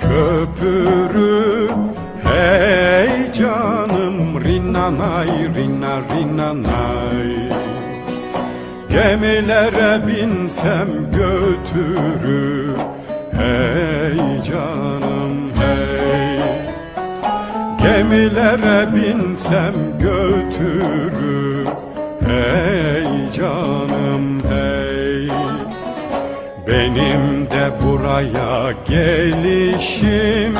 köpürüm. Hey canım rinnanay rinna rinnanay Gemilere binsem götürür. Hey canım hey. Gemilere binsem götürür. Hey canım. Benim de buraya gelişim.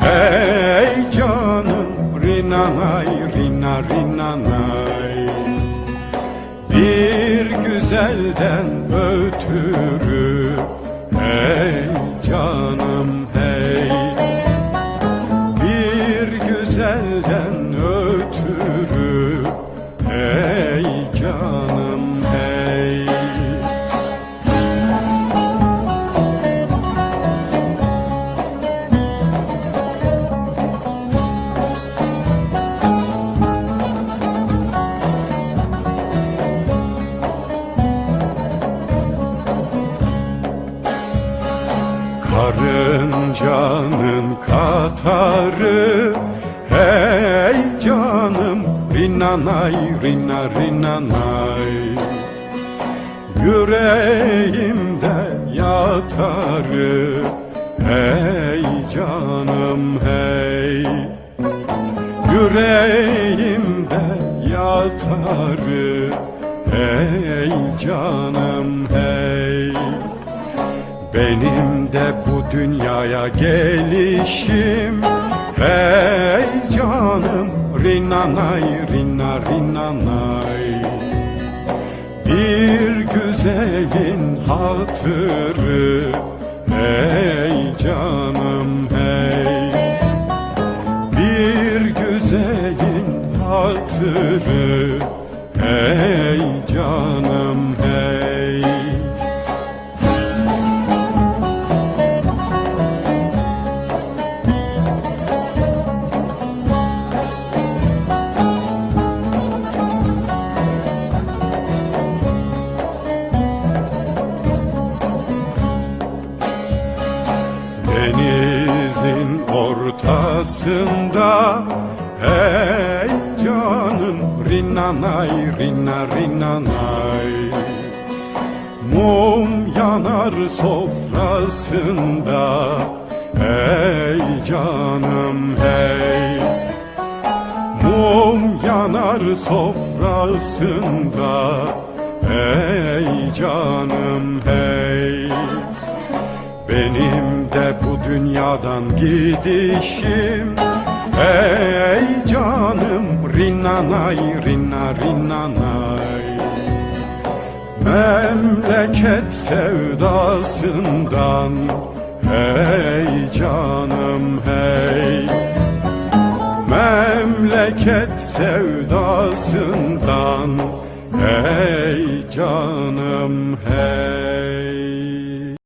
Hey canım rinanay rina rinanay. Bir güzelden ötürü Hey canım Karıncanın katarı Hey canım rinanay rina rinanay. Yüreğimde yatarı. Hey canım hey. Yüreğimde yatarı. Hey canım hey benim de bu dünyaya gelişim. Hey canım rinanay rina rinanay. Bir güzelin hatırı. Hey canım hey. Bir güzelin hatırı. Hey canım hey ortasında Hey canım rinanay rina rinanay. Mum yanar sofrasında Hey canım hey. Mum yanar sofrasında Hey canım hey. Bu dünyadan gidişim. Hey canım rinanay rina rinanay. Memleket sevdasından. Hey canım hey. Memleket sevdasından. Hey canım hey